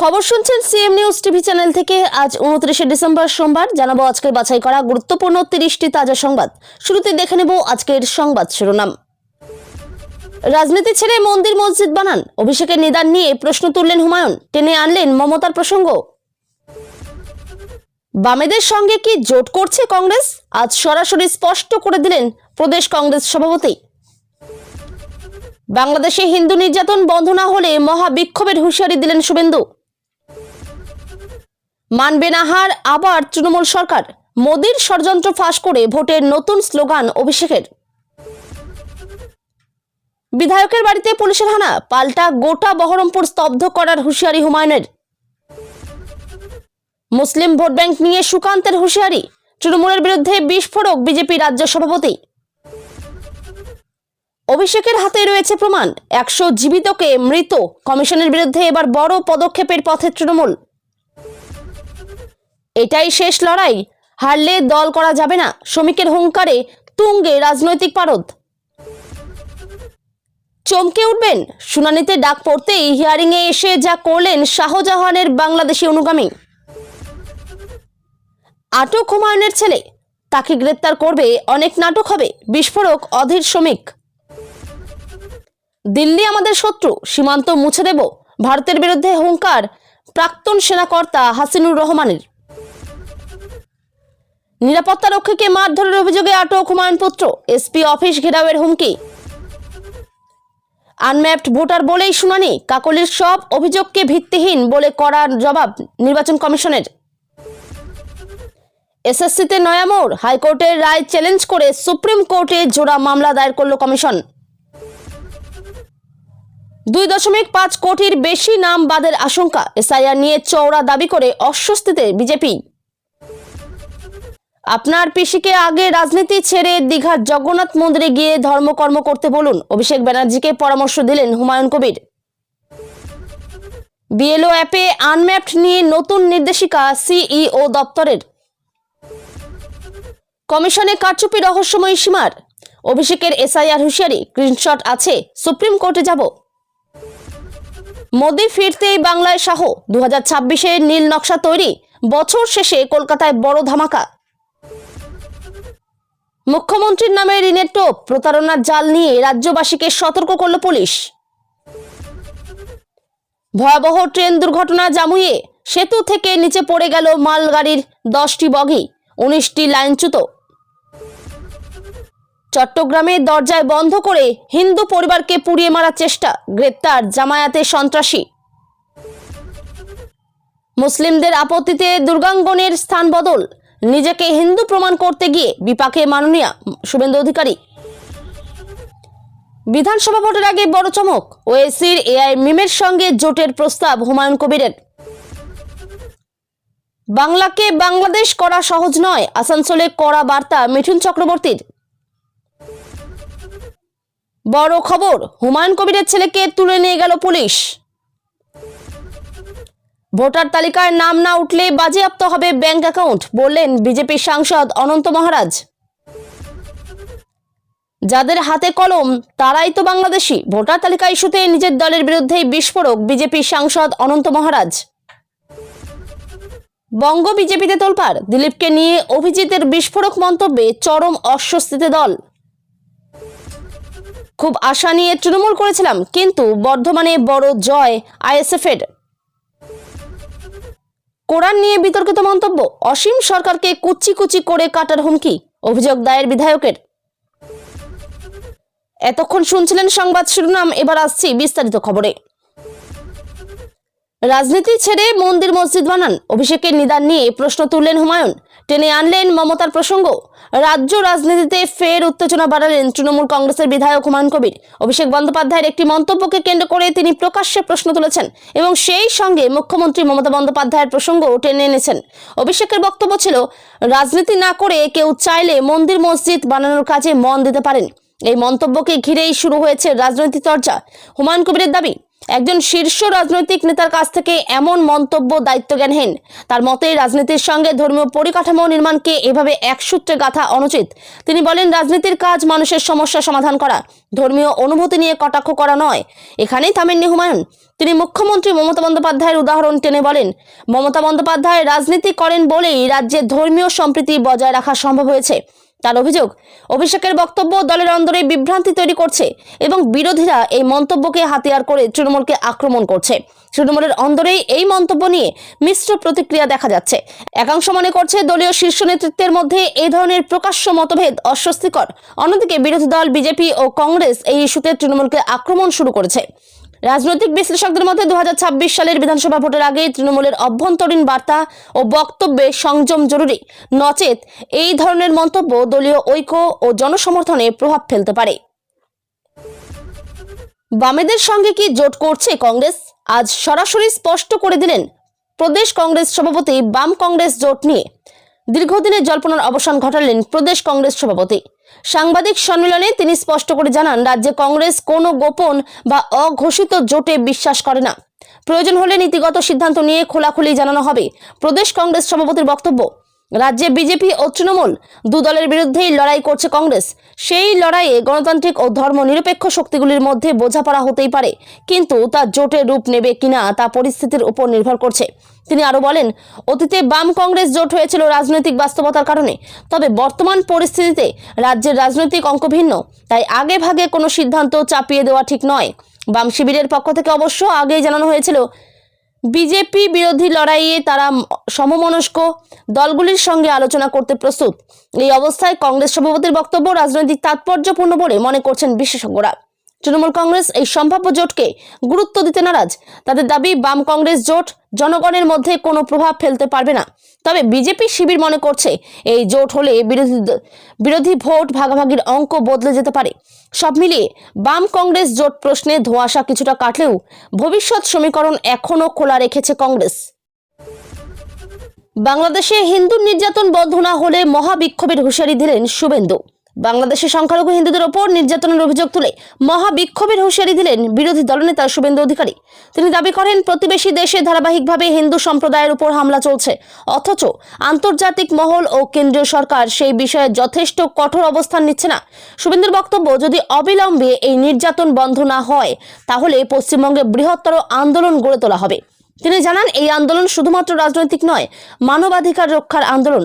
খবর শুনছেন CM news TV channel থেকে। আজ উনত্রিশে ডিসেম্বর সোমবার জানাব আজকের বাছাই করা গুরুত্বপূর্ণ তিরিশটি তাজা সংবাদ। শুরুতে দেখে নেব আজকের সংবাদ শিরোনাম। রাজনীতি ছেড়ে মন্দির মসজিদ বানান। অভিষেকের নিদান নিয়ে প্রশ্ন তুললেন হুমায়ুন। টেনে আনলেন মমতার প্রসঙ্গ। বামেদের সঙ্গে কি জোট করছে কংগ্রেস? আজ সরাসরি স্পষ্ট করে দিলেন প্রদেশ কংগ্রেস সভাপতি। বাংলাদেশে হিন্দু নির্যাতন বন্ধ না হলে মহাবিক্ষোভের হুঁশিয়ারি দিলেন শুভেন্দু। মানবে না হার, আবার তৃণমূল সরকার। মোদীর ষড়যন্ত্র ফাঁস করে ভোটের নতুন স্লোগান অভিষেকের। বিধায়কের বাড়িতে পুলিশের হানা, পাল্টা গোটা বহরমপুর স্তব্ধ করার হুঁশিয়ারি হুমায়ুনের। মুসলিম ভোট ব্যাংক নিয়ে সুকান্তের হুঁশিয়ারি, তৃণমূলের বিরুদ্ধে বিস্ফোরক বিজেপি রাজ্য সভাপতি। অভিষেকের হাতে রয়েছে প্রমাণ, একশো জীবিতকে মৃত। কমিশনের বিরুদ্ধে এবার বড় পদক্ষেপের পথে তৃণমূল। এটাই শেষ লড়াই। হারলে দল করা যাবে না। শ্রমিকের হুঙ্কারে তুঙ্গে রাজনৈতিক পারদ। চমকে উঠবেন। শুনানিতে ডাক পড়তেই হিয়ারিংয়ে এসে যা করলেন শাহজাহানের বাংলাদেশি অনুগামী। আটক হুমায়ুনের ছেলে। তাকে গ্রেপ্তার করবে অনেক নাটক হবে। বিস্ফোরক অধীর শ্রমিক। দিল্লি আমাদের শত্রু, সীমান্ত মুছে দেব। ভারতের বিরুদ্ধে হুঙ্কার। প্রাক্তন সেনাকর্তা হাসিনুর রহমানের। নিরাপত্তা রক্ষীকে মারধরের অভিযোগে আটক হুমায়ুন পুত্র এসপি অফিস ঘেরাওয়ের হুমকি। আনম্যাপড ভোটার বলেই শুনানি। কাকলির সব অভিযোগকে ভিত্তিহীন বলে করার জবাব নির্বাচন কমিশনের। এসএসসিতে নয়ামোড়। হাইকোর্টের রায় চ্যালেঞ্জ করে সুপ্রিম কোর্টে জোড়া মামলা দায়ের করল কমিশন। দুই দশমিক পাঁচ কোটির বেশি নাম বাদের আশঙ্কা। এসআইআর নিয়ে চওড়া দাবি করে অস্বস্তিতে বিজেপি। আপনার পিসিকে আগে রাজনীতি ছেড়ে দীঘার জগন্নাথ মন্দিরে গিয়ে ধর্মকর্ম করতে বলুন। অভিষেক ব্যানার্জিকে পরামর্শ দিলেন হুমায়ুন কবির। বিএলও অ্যাপে আনম্যাপড নিয়ে নতুন নির্দেশিকা সিইও দপ্তরের। কমিশনে কারচুপি রহস্যময়ী সীমার। অভিষেকের এসআইআর হুঁশিয়ারি, স্ক্রিনশট আছে, সুপ্রিম কোর্টে যাব। মোদি ফিরতেই বাংলায় শাহ দু হাজার নীল নকশা তৈরি, বছর শেষে কলকাতায় বড় ধামাকা। মুখ্যমন্ত্রীর নামে ঋণের টোপ, প্রতারণার জাল নিয়ে রাজ্যবাসীকে সতর্ক করল পুলিশ। ভয়াবহ ট্রেন দুর্ঘটনা জামুয়ে সেতু থেকে নিচে পড়ে গেল মালগাড়ির দশটি বগি, উনিশটি লাইনচ্যুত চট্টগ্রামে দরজায় বন্ধ করে হিন্দু পরিবারকে পুড়িয়ে মারার চেষ্টা, গ্রেপ্তার জামায়াতে সন্ত্রাসী। মুসলিমদের আপত্তিতে দুর্গাঙ্গনের স্থান বদল নিজেকে হিন্দু প্রমাণ করতে গিয়ে বিপাকে মাননীয়া শুভেন্দু অধিকারী। বিধানসভা ভোটের আগে বড় চমক ওএসির এআই মিমের সঙ্গে জোটের প্রস্তাব হুমায়ুন কবিরের। বাংলাকে বাংলাদেশ করা সহজ নয়, আসানসোলে কড়া বার্তা মিঠুন চক্রবর্তীর। বড় খবর, হুমায়ুন কবিরের ছেলেকে তুলে নিয়ে গেল পুলিশ। ভোটার তালিকায় নাম না উঠলে বাজেয়াপ্ত হবে ব্যাংক অ্যাকাউন্ট, বললেন বিজেপি সাংসদ অনন্ত মহারাজ। যাদের হাতে কলম, তারাই তো বাংলাদেশি। ভোটার তালিকা ইস্যুতে নিজের দলের বিরুদ্ধেই বিস্ফোরক বিজেপি সাংসদ অনন্ত মহারাজ। বঙ্গ বিজেপিতে তোলপাড়, দিলীপকে নিয়ে অভিজিতের বিস্ফোরক মন্তব্যে চরম অস্বস্তিতে দল। খুব আশা নিয়ে তৃণমূল করেছিলাম, কিন্তু বর্ধমানে বড় জয় আইএসএফ এর কোরআন নিয়ে বিতর্কিত মন্তব্য? অসীম সরকারকে কুচি কুচি করে কাটার হুমকি? অভিযোগ দায়ের বিধায়কের। এতক্ষণ শুনছিলেন সংবাদ শিরোনাম, এবার আসছি বিস্তারিত খবরে। রাজনীতি ছেড়ে মন্দির মসজিদ বানান? অভিষেকের নিদান নিয়ে প্রশ্ন তুললেন হুমায়ুন। টেনে আনলেন মমতার প্রসঙ্গ। রাজ্য রাজনীতিতে ফের উত্তেজনা বাড়ালেন তৃণমূল কংগ্রেসের বিধায়ক হুমায়ুন কবির। অভিষেক বন্দ্যোপাধ্যায়ের একটি মন্তব্যকে কেন্দ্র করে তিনি প্রকাশ্যে প্রশ্ন তুলেছেন এবং সেই সঙ্গে মুখ্যমন্ত্রী মমতা বন্দ্যোপাধ্যায়ের প্রসঙ্গও টেনে এনেছেন। অভিষেকের বক্তব্য ছিল, রাজনীতি না করে কেউ চাইলে মন্দির মসজিদ বানানোর কাজে মন দিতে পারেন। এই মন্তব্যকে ঘিরেই শুরু হয়েছে রাজনৈতিক চর্চা। হুমায়ুন কবিরের দাবি একজন শীর্ষ রাজনৈতিক নেতার কাছ থেকে এমন মন্তব্য দায়িত্বজ্ঞানহীন। তার মতে, রাজনীতির সঙ্গে ধর্মীয় পরিকাঠামো নির্মাণকে এভাবে এক সূত্রে গাথা অনুচিত। তিনি বলেন, রাজনীতির কাজ মানুষের সমস্যা সমাধান করা, ধর্মীয় অনুভূতি নিয়ে কটাক্ষ করা নয়। এখানেই থামেননি হুমায়ুন তিনি মুখ্যমন্ত্রী মমতা বন্দ্যোপাধ্যায়ের উদাহরণ টেনে বলেন, মমতা বন্দ্যোপাধ্যায় রাজনীতি করেন বলেই রাজ্যে ধর্মীয় সম্প্রীতি বজায় রাখা সম্ভব হয়েছে। তার অভিযোগ, অভিষেকের বক্তব্য দলের অন্দরে বিভ্রান্তি তৈরি করছে এবং বিরোধীরা এই মন্তব্যকে হাতিয়ার করে তৃণমূলকে আক্রমণ করছে। তৃণমূলের অন্দরেই এই মন্তব্য নিয়ে মিশ্র প্রতিক্রিয়া দেখা যাচ্ছে। একাংশ মনে করছে দলীয় শীর্ষ নেতৃত্বের মধ্যে এই ধরনের প্রকাশ্য মতভেদ অস্বস্তিকর। অন্যদিকে বিরোধী দল, বিজেপি ও কংগ্রেস এই ইস্যুতে তৃণমূলকে আক্রমণ শুরু করেছে। রাজনৈতিক বিশ্লেষকদের মতে দু সালের বিধানসভা ভোটের আগে তৃণমূলের অভ্যন্তরীণ বার্তা ও বক্তব্যে সংযম জরুরি। নচেত এই ধরনের মন্তব্য দলীয় ঐক্য ও জনসমর্থনে প্রভাব ফেলতে পারে। বামেদের সঙ্গে কি জোট করছে কংগ্রেস? আজ সরাসরি স্পষ্ট করে দিলেন প্রদেশ কংগ্রেস সভাপতি বাম কংগ্রেস জোট নিয়ে। দীর্ঘদিনের জল্পনার অবসান ঘটালেন প্রদেশ কংগ্রেস সভাপতি। সাংবাদিক সম্মেলনে তিনি স্পষ্ট করে জানান, রাজ্যে কংগ্রেস কোনো গোপন বা অঘোষিত জোটে বিশ্বাস করে না। প্রয়োজন হলে নীতিগত সিদ্ধান্ত নিয়ে খোলাখুলি জানানো হবে। প্রদেশ কংগ্রেস সভাপতির বক্তব্য রাজ্যে বিজেপি ও তৃণমূল দু দলের বিরুদ্ধেই লড়াই করছে কংগ্রেস। সেই লড়াইয়ে গণতান্ত্রিক ও ধর্ম নিরপেক্ষ শক্তিগুলির মধ্যে বোঝাপড়া হতেই পারে, কিন্তু তা জোটের রূপ নেবে কিনা তা পরিস্থিতির উপর নির্ভর করছে। তিনি আরও বলেন, অতীতে বাম কংগ্রেস জোট হয়েছিল রাজনৈতিক বাস্তবতার কারণে, তবে বর্তমান পরিস্থিতিতে রাজ্যের রাজনৈতিক অঙ্ক ভিন্ন, তাই আগে ভাগে কোনো সিদ্ধান্ত চাপিয়ে দেওয়া ঠিক নয়। বাম শিবিরের পক্ষ থেকে অবশ্য আগেই জানানো হয়েছিল বিজেপি বিরোধী লড়াইয়ে তারা সমমনস্ক। দলগুলির সঙ্গে আলোচনা করতে প্রস্তুত। এই অবস্থায় কংগ্রেস সভাপতির বক্তব্য, রাজনৈতিক তাৎপর্যপূর্ণ বলে মনে করছেন বিশেষজ্ঞরা। তৃণমূল কংগ্রেস এই সম্ভাব্য জোটকে গুরুত্ব দিতে নারাজ। তাদের দাবি, বাম কংগ্রেস জোট জনগণের মধ্যে কোনো প্রভাব ফেলতে পারবে না। তবে বিজেপি শিবির মনে করছে, এই জোট হলে বিরোধী বিরোধী ভোট ভাগাভাগির অঙ্ক বদলে যেতে পারে। সব মিলিয়ে বাম কংগ্রেস জোট প্রশ্নে ধোঁয়াশা কিছুটা কাটলেও ভবিষ্যৎ সমীকরণ এখনও খোলা রেখেছে কংগ্রেস। বাংলাদেশে হিন্দু নির্যাতন বন্ধ না হলে মহাবিক্ষোভের হুঁশিয়ারি দিলেন শুভেন্দু। বাংলাদেশে সংখ্যালঘু হিন্দুদের ওপর নির্যাতনের অভিযোগ তুলে মহাবিক্ষোভের হুঁশিয়ারি দিলেন বিরোধী দলনেতা শুভেন্দু অধিকারী। তিনি দাবি করেন, প্রতিবেশী দেশে ধারাবাহিকভাবে হিন্দু সম্প্রদায়ের উপর হামলা চলছে। অথচ আন্তর্জাতিক মহল ও কেন্দ্রীয় সরকার সেই বিষয়ে যথেষ্ট কঠোর অবস্থান নিচ্ছে না। শুভেন্দুর বক্তব্য, যদি অবিলম্বে এই নির্যাতন বন্ধ না হয়, তাহলে পশ্চিমবঙ্গে বৃহত্তর আন্দোলন গড়ে তোলা হবে। তিনি জানান, এই আন্দোলন শুধুমাত্র রাজনৈতিক নয়, মানবাধিকার রক্ষার আন্দোলন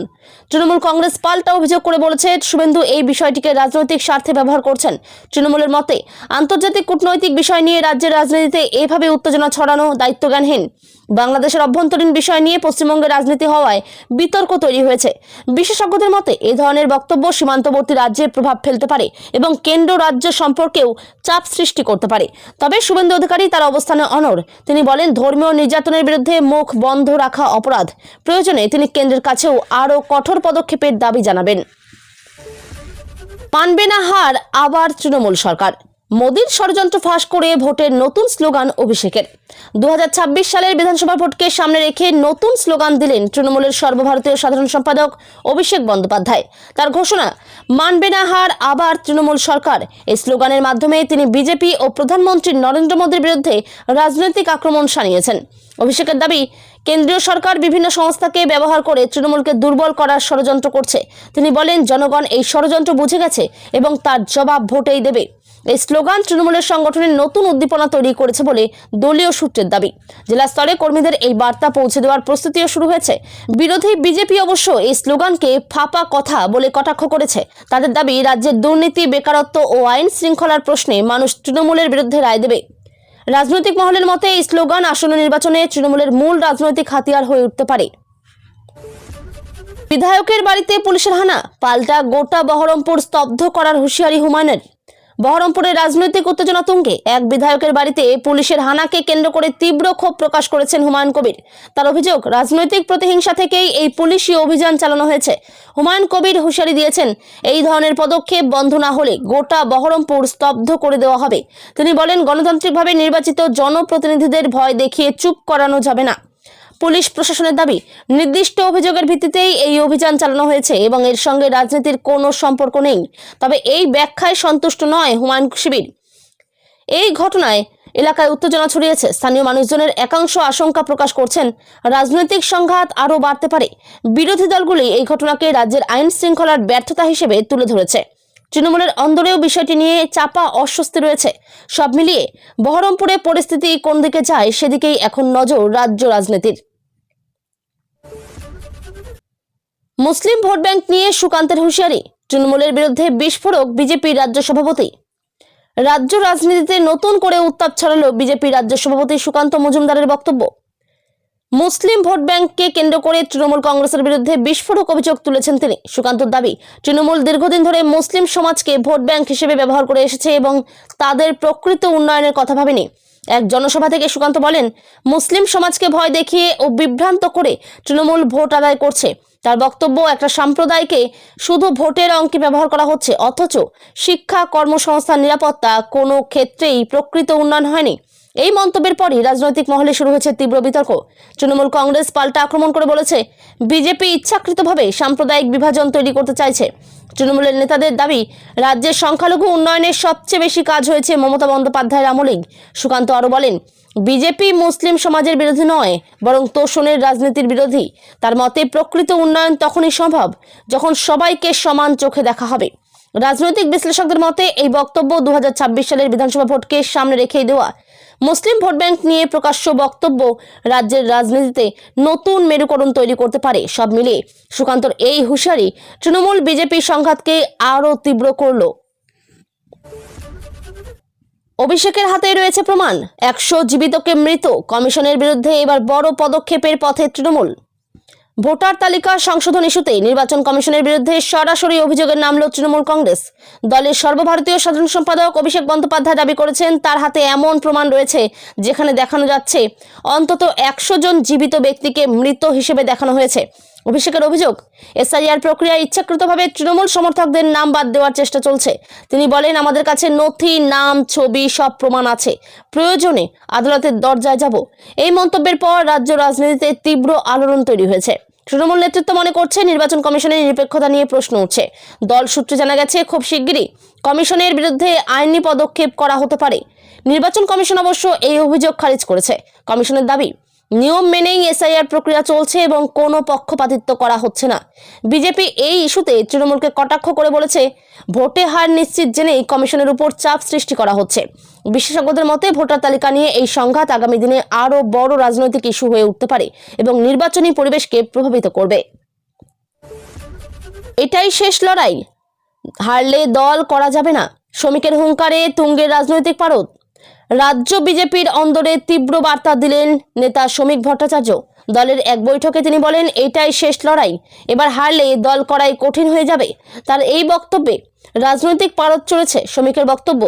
তৃণমূল কংগ্রেস পাল্টা অভিযোগ করে বলেছে, শুভেন্দু এই বিষয়টিকে রাজনৈতিক স্বার্থে ব্যবহার করছেন। তৃণমূলের মতে, আন্তর্জাতিক কূটনৈতিক বিষয় নিয়ে রাজ্যের রাজনীতিতে এভাবে উত্তেজনা ছড়ানো দায়িত্বজ্ঞানহীন। বাংলাদেশের অভ্যন্তরীণ বিষয় নিয়ে পশ্চিমবঙ্গের রাজনীতি হওয়ায় বিতর্ক তৈরি হয়েছে। বিশেষজ্ঞদের মতে এই ধরনের বক্তব্য সীমান্তবর্তী রাজ্যে প্রভাব ফেলতে পারে এবং কেন্দ্র রাজ্য সম্পর্কেও চাপ সৃষ্টি করতে পারে। তবে শুভেন্দু অধিকারী তার অবস্থানে অনর তিনি বলেন, ধর্মীয় নির্যাতনের বিরুদ্ধে মুখ বন্ধ রাখা অপরাধ। প্রয়োজনে তিনি কেন্দ্রের কাছেও আরও কঠোর পদক্ষেপের দাবি জানাবেন। পানবে না হার আবার তৃণমূল সরকার। মোদীর ষড়যন্ত্র ফাঁস করে ভোটের নতুন স্লোগান অভিষেকের। দু হাজার ছাব্বিশ সালের বিধানসভা ভোটকে সামনে রেখে নতুন স্লোগান দিলেন তৃণমূলের সর্বভারতীয় সাধারণ সম্পাদক অভিষেক বন্দ্যোপাধ্যায়। তার ঘোষণা, মানবে না হার, আবার তৃণমূল সরকার। এই স্লোগানের মাধ্যমে তিনি বিজেপি ও প্রধানমন্ত্রী নরেন্দ্র মোদীর বিরুদ্ধে রাজনৈতিক আক্রমণ সানিয়েছেন অভিষেকের দাবি, কেন্দ্রীয় সরকার বিভিন্ন সংস্থাকে ব্যবহার করে তৃণমূলকে দুর্বল করার ষড়যন্ত্র করছে। তিনি বলেন, জনগণ এই ষড়যন্ত্র বুঝে গেছে এবং তার জবাব ভোটেই দেবে। এই স্লোগান তৃণমূলের সংগঠনের নতুন উদ্দীপনা তৈরি করেছে বলে দলীয় সূত্রের দাবি। জেলা স্তরে কর্মীদের এই বার্তা পৌঁছে দেওয়ার প্রস্তুতিও শুরু হয়েছে। বিরোধী বিজেপি অবশ্য এই স্লোগানকে ফাঁপা কথা বলে কটাক্ষ করেছে। তাদের দাবি, রাজ্যের দুর্নীতি, বেকারত্ব ও আইন শৃঙ্খলার প্রশ্নে মানুষ তৃণমূলের বিরুদ্ধে রায় দেবে। রাজনৈতিক মহলের মতে এই স্লোগান আসন্ন নির্বাচনে তৃণমূলের মূল রাজনৈতিক হাতিয়ার হয়ে উঠতে পারে। বিধায়কের বাড়িতে পুলিশের হানা, পাল্টা গোটা বহরমপুর স্তব্ধ করার হুঁশিয়ারি হুমায়ুনের। বহরমপুরের রাজনৈতিক উত্তেজনা তুঙ্গে। এক বিধায়কের বাড়িতে পুলিশের হানাকে কেন্দ্র করে তীব্র ক্ষোভ প্রকাশ করেছেন হুমায়ুন কবির। তার অভিযোগ, রাজনৈতিক প্রতিহিংসা থেকেই এই পুলিশি অভিযান চালানো হয়েছে। হুমায়ুন কবির হুঁশিয়ারি দিয়েছেন, এই ধরনের পদক্ষেপ বন্ধ না হলে গোটা বহরমপুর স্তব্ধ করে দেওয়া হবে। তিনি বলেন, গণতান্ত্রিকভাবে নির্বাচিত জনপ্রতিনিধিদের ভয় দেখিয়ে চুপ করানো যাবে না। পুলিশ প্রশাসনের দাবি, নির্দিষ্ট অভিযোগের ভিত্তিতেই এই অভিযান চালানো হয়েছে এবং এর সঙ্গে রাজনীতির কোনো সম্পর্ক নেই। তবে এই ব্যাখ্যায় সন্তুষ্ট নয় হুমায়ুন শিবির। এই ঘটনায় এলাকায় উত্তেজনা ছড়িয়েছে। স্থানীয় মানুষজনের একাংশ আশঙ্কা প্রকাশ করছেন, রাজনৈতিক সংঘাত আরও বাড়তে পারে। বিরোধী দলগুলি এই ঘটনাকে রাজ্যের আইন শৃঙ্খলার ব্যর্থতা হিসেবে তুলে ধরেছে। তৃণমূলের অন্দরেও বিষয়টি নিয়ে চাপা অস্বস্তি রয়েছে। সব মিলিয়ে বহরমপুরে পরিস্থিতি কোন দিকে যায় সেদিকেই এখন নজর রাজ্য রাজনীতির। মুসলিম ভোট ব্যাংক নিয়ে সুকান্তের হুঁশিয়ারি, তৃণমূলের বিরুদ্ধে বিস্ফোরক বিজেপির রাজ্য সভাপতি। রাজ্য রাজনীতিতে নতুন করে উত্তাপ ছড়ালো বিজেপি রাজ্য সভাপতি সুকান্ত মজুমদারের বক্তব্য। মুসলিম ভোট ব্যাংককে কেন্দ্র করে তৃণমূল কংগ্রেসের বিরুদ্ধে বিস্ফোরক অভিযোগ তুলেছেন তিনি। সুকান্তর দাবি, তৃণমূল দীর্ঘদিন ধরে মুসলিম সমাজকে ভোট ব্যাংক হিসেবে ব্যবহার করে এসেছে এবং তাদের প্রকৃত উন্নয়নের কথা ভাবেনি। এক জনসভা থেকে সুকান্ত বলেন, মুসলিম সমাজকে ভয় দেখিয়ে ও বিভ্রান্ত করে তৃণমূল ভোট আদায় করছে। তার বক্তব্য, একটা সম্প্রদায়কে শুধু ভোটের অঙ্কে ব্যবহার করা হচ্ছে, অথচ শিক্ষা, কর্মসংস্থান, নিরাপত্তা কোনো ক্ষেত্রেই প্রকৃত উন্নয়ন হয়নি। এই মন্তব্যের পরই রাজনৈতিক মহলে শুরু হয়েছে তীব্র বিতর্ক। তৃণমূল কংগ্রেস পাল্টা আক্রমণ করে বলেছে, বিজেপি ইচ্ছাকৃতভাবে সাম্প্রদায়িক বিভাজন তৈরি করতে চাইছে। তৃণমূলের নেতাদের দাবি, রাজ্যের সংখ্যালঘু উন্নয়নের সবচেয়ে বেশি কাজ হয়েছে মমতা বন্দ্যোপাধ্যায়ের আমলেই। সুকান্ত আরও বলেন, বিজেপি মুসলিম সমাজের বিরোধী নয়, বরং তোষণের রাজনীতির বিরোধী। তার মতে, প্রকৃত উন্নয়ন তখনই সম্ভব যখন সবাইকে সমান চোখে দেখা হবে। রাজনৈতিক বিশ্লেষকদের মতে, এই বক্তব্য দু হাজার ছাব্বিশ সালের বিধানসভা ভোটকে সামনে রেখেই দেওয়া মুসলিম ভোট ব্যাংক নিয়ে প্রকাশ্য বক্তব্য রাজ্যের রাজনীতিতে নতুন মেরুকরণ তৈরি করতে পারে সব মিলিয়ে। সুকান্তর এই হুশারি তৃণমূল বিজেপি সংঘাতকে আরও তীব্র করল। অভিষেকের হাতে রয়েছে প্রমাণ। একশো জীবিতকে মৃত। কমিশনের বিরুদ্ধে এবার বড় পদক্ষেপের পথে তৃণমূল। ভোটার তালিকা সংশোধন ইস্যুতে নির্বাচন কমিশনের বিরুদ্ধে সরাসরি অভিযোগের নামল তৃণমূল কংগ্রেস। দলের সর্বভারতীয় সাধারণ সম্পাদক অভিষেক বন্দ্যোপাধ্যায় দাবি করেছেন, তার হাতে এমন প্রমাণ রয়েছে যেখানে দেখানো যাচ্ছে, অন্তত একশো জন জীবিত ব্যক্তিকে মৃত হিসেবে দেখানো হয়েছে। অভিষেকের অভিযোগ, এসআইআর প্রক্রিয়ায় ইচ্ছাকৃতভাবে তৃণমূল সমর্থকদের নাম বাদ দেওয়ার চেষ্টা চলছে। তিনি বলেন, আমাদের কাছে নথি, নাম, ছবি সব প্রমাণ আছে। প্রয়োজনে আদালতের দরজায় যাব। এই মন্তব্যের পর রাজ্য রাজনীতিতে তীব্র আলোড়ন তৈরি হয়েছে। তৃণমূল নেতৃত্ব মনে করছে, নির্বাচন কমিশনের নিরপেক্ষতা নিয়ে প্রশ্ন উঠছে। দল সূত্রে জানা গেছে, খুব শিগগিরই কমিশনের বিরুদ্ধে আইনি পদক্ষেপ করা হতে পারে। নির্বাচন কমিশন অবশ্য এই অভিযোগ খারিজ করেছে। কমিশনের দাবি নিয়ম মেনেই এসআইআর প্রক্রিয়া চলছে এবং কোনো পক্ষপাতিত্ব করা হচ্ছে না। বিজেপি এই ইস্যুতে তৃণমূলকে কটাক্ষ করে বলেছে, ভোটে হার নিশ্চিত জেনেই কমিশনের উপর চাপ সৃষ্টি করা হচ্ছে। বিশেষজ্ঞদের মতে, ভোটার তালিকা নিয়ে এই সংঘাত আগামী দিনে আরও বড় রাজনৈতিক ইস্যু হয়ে উঠতে পারে এবং নির্বাচনী পরিবেশকে প্রভাবিত করবে। এটাই শেষ লড়াই। হারলে দল করা যাবে না। শ্রমিকের হুঙ্কারে তুঙ্গের রাজনৈতিক পারদ। রাজ্য বিজেপির অন্দরে তীব্র বার্তা দিলেন নেতা শ্রমিক ভট্টাচার্য। দলের এক বৈঠকে তিনি বলেন, এটাই শেষ লড়াই। এবার হারলে দল করাই কঠিন হয়ে যাবে। তার এই বক্তব্যে রাজনৈতিক পারদ চলেছে শ্রমিকের বক্তব্য।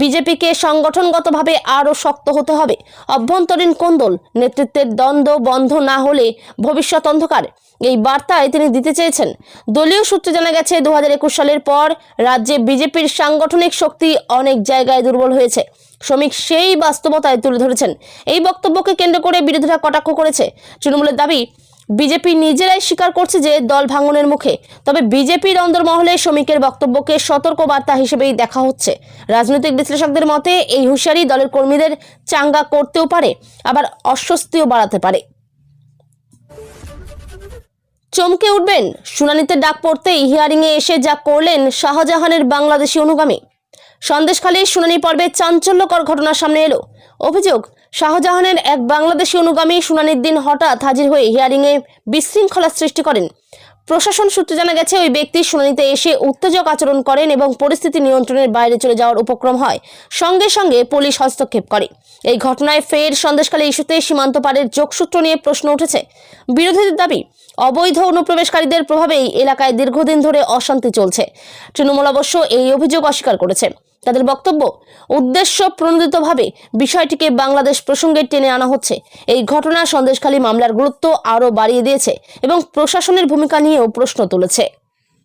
বিজেপিকে সংগঠনগতভাবে আরও শক্ত হতে হবে। অভ্যন্তরীণ কোন্দল নেতৃত্বের দ্বন্দ্ব বন্ধ না হলে ভবিষ্যৎ অন্ধকার। এই বার্তায় তিনি দিতে চেয়েছেন। দলীয় সূত্রে জানা গেছে দু হাজার একুশ সালের পর রাজ্যে বিজেপির সাংগঠনিক শক্তি অনেক জায়গায় দুর্বল হয়েছে। শ্রমিক সেই বাস্তবতায় তুলে ধরেছেন। এই বক্তব্যকে কেন্দ্র করে বিরোধীরা কটাক্ষ করেছে। তৃণমূলের দাবি, বিজেপি নিজেরাই স্বীকার করছে যে দল ভাঙনের মুখে। তবে বিজেপির অন্দরমহলে শ্রমিকের বক্তব্যকে সতর্ক বার্তা হিসেবেই দেখা হচ্ছে। রাজনৈতিক বিশ্লেষকদের মতে, এই হুঁশিয়ারি দলের কর্মীদের চাঙ্গা করতেও পারে, আবার অস্বস্তিও বাড়াতে পারে। চমকে উঠবেন, শুনানিতে ডাক পড়তেই হিয়ারিংয়ে এসে যা করলেন শাহজাহানের বাংলাদেশি অনুগামী। সন্দেশখালীর শুনানি পর্বে চাঞ্চল্যকর ঘটনা সামনে এলো। অভিযোগ, শাহজাহানের এক বাংলাদেশি অনুগামী শুনানির দিন হঠাৎ হাজির হয়ে হিয়ারিংয়ে বিশৃঙ্খলা সৃষ্টি করেন। প্রশাসন সূত্রে জানা গেছে, ওই ব্যক্তি শুনানিতে এসে উত্তেজক আচরণ করেন এবং পরিস্থিতি নিয়ন্ত্রণের বাইরে চলে যাওয়ার উপক্রম হয়। সঙ্গে সঙ্গে পুলিশ হস্তক্ষেপ করে। এই ঘটনায় ফের সন্দেশকালী ইস্যুতে সীমান্ত পারের যোগসূত্র নিয়ে প্রশ্ন উঠেছে। বিরোধীদের দাবি, অবৈধ অনুপ্রবেশকারীদের প্রভাবেই এলাকায় দীর্ঘদিন ধরে অশান্তি চলছে। তৃণমূল অবশ্য এই অভিযোগ অস্বীকার করেছে। তাদের বক্তব্য, উদ্দেশ্য প্রণোদিতভাবে বিষয়টিকে বাংলাদেশ প্রসঙ্গে টেনে আনা হচ্ছে। এই ঘটনা সন্দেশখালী মামলার গুরুত্ব আরও বাড়িয়ে দিয়েছে এবং প্রশাসনের ভূমিকা নিয়েও প্রশ্ন তুলেছে।